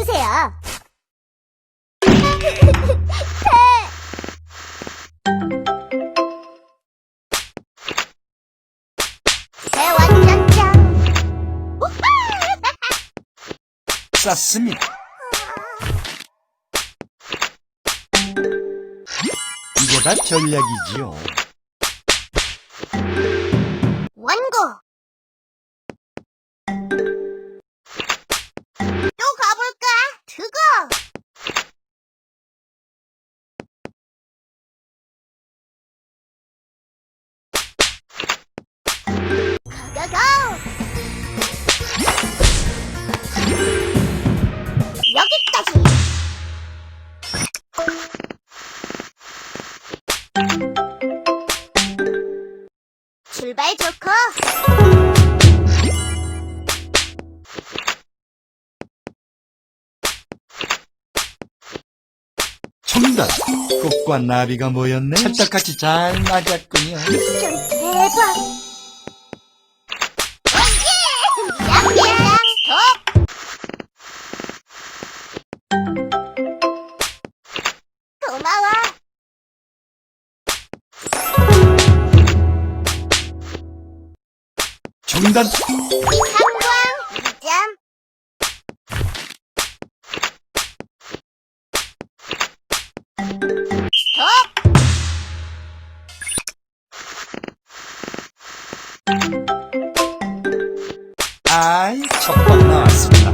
고르세요. 대완전장. 쌌습니다. 이게 다 전략이지요. 가가가. 여기까지. 출발 좋고. 정답! 꽃과 나비가 모였네. 찰떡같이 잘 맞았군요. 미션 대박! 고마워. 정답! 상광 2점. 스톱! 아이, 첫 번 나왔습니다.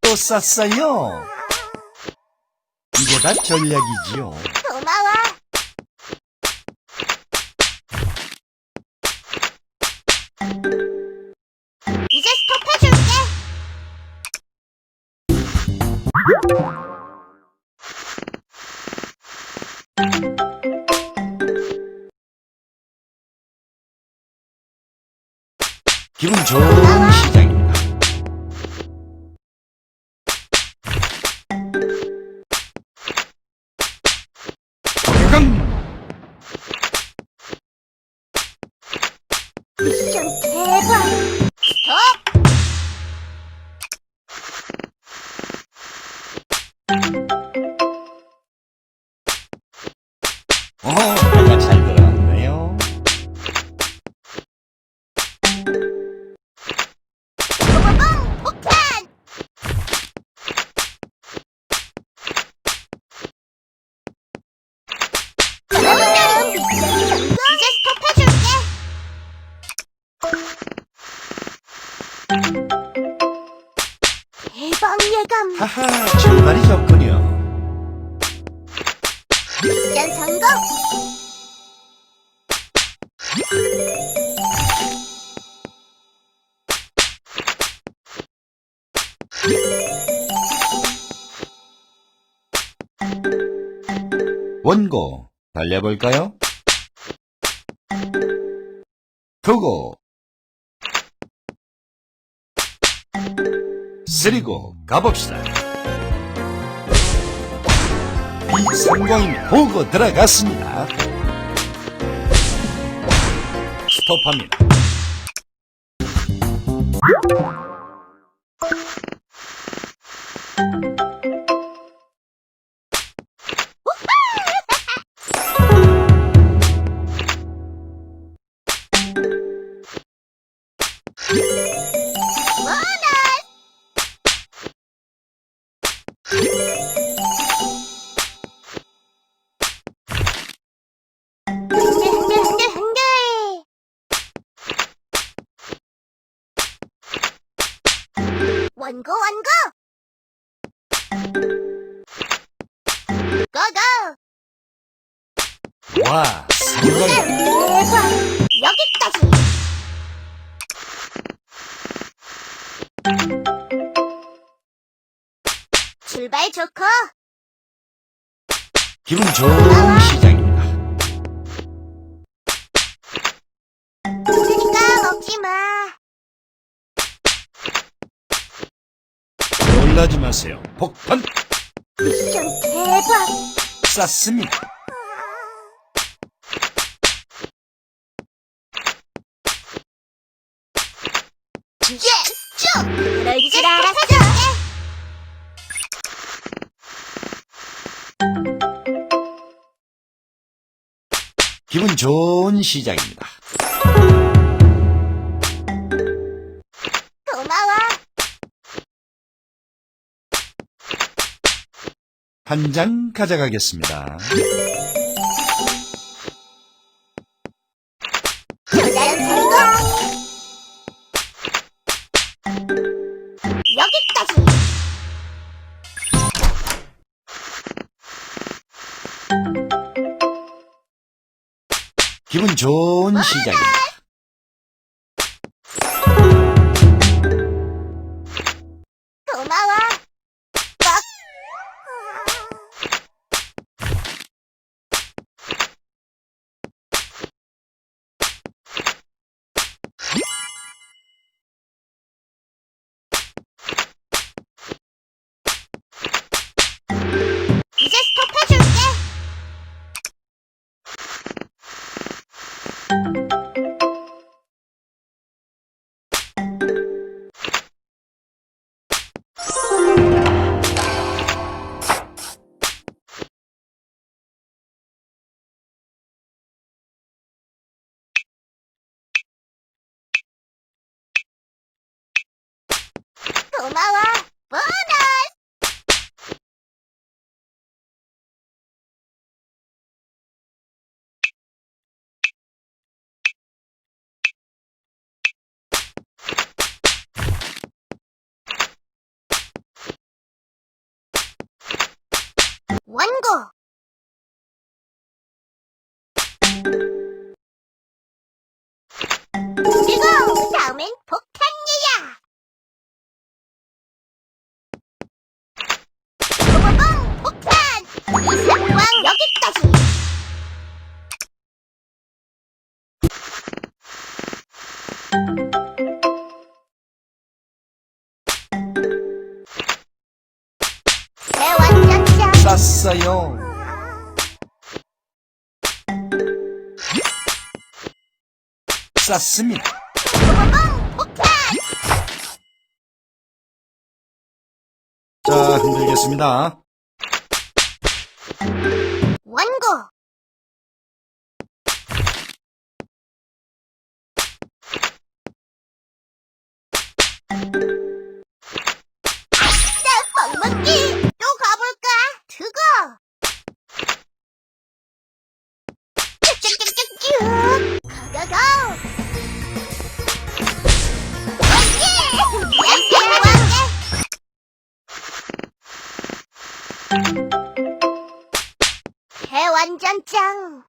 또 쌌어요. 다 전략이지요. 고마워. 이제 스톱해줄게. 기분 좋은 시작 대박 예감. 하하, 출발이 좋군요. 미션 성공! 원고, 달려볼까요? 고고! 쓰리고, 가봅시다. 비상광이 보고 들어갔습니다. 스톱합니다. 원고 원고! 고고! 와! 대박 여기까지 출발 좋고 기분 좋은 시작입니다. 그러니까 먹지 마. 놀라지 마세요. 폭탄! 미션 대박. 쌌습니다. 예스 쭉 그럴 줄 알았어 기분 좋은 시작입니다. 고마워. 한 장 가져가겠습니다. 기분 좋은 시작입니다. 고 쌌어요. 쌌습니다. 자, 흔들겠습니다. 원고 대완전짱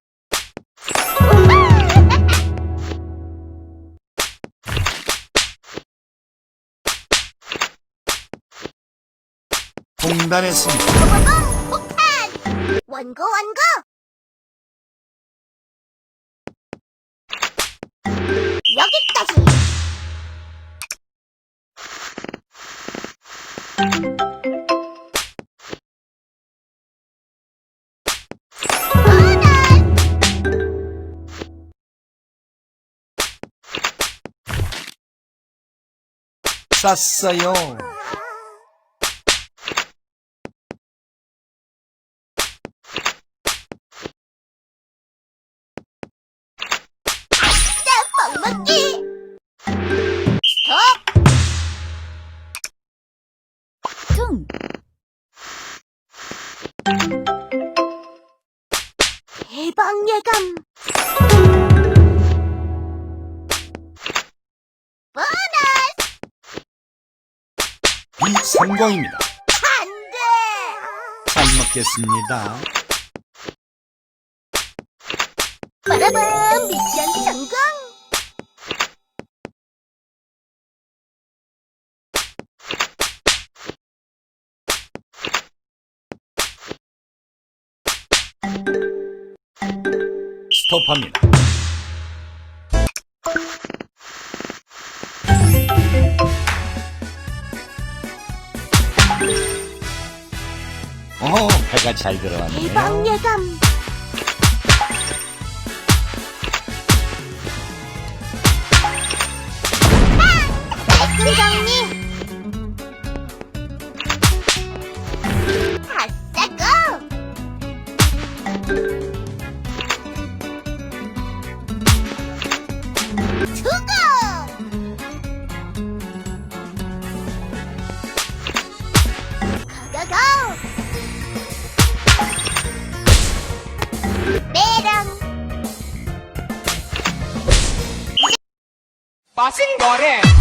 공단했습니다. 폭탄! 원고 원고! 여기까지 쌌 성공입니다. 안 돼 잘 먹겠습니다. 빠라밤 미션 성공 스톱합니다. 어, 배가 잘 들어왔네요. 대박 예감 깔끔 정리 빠진 거래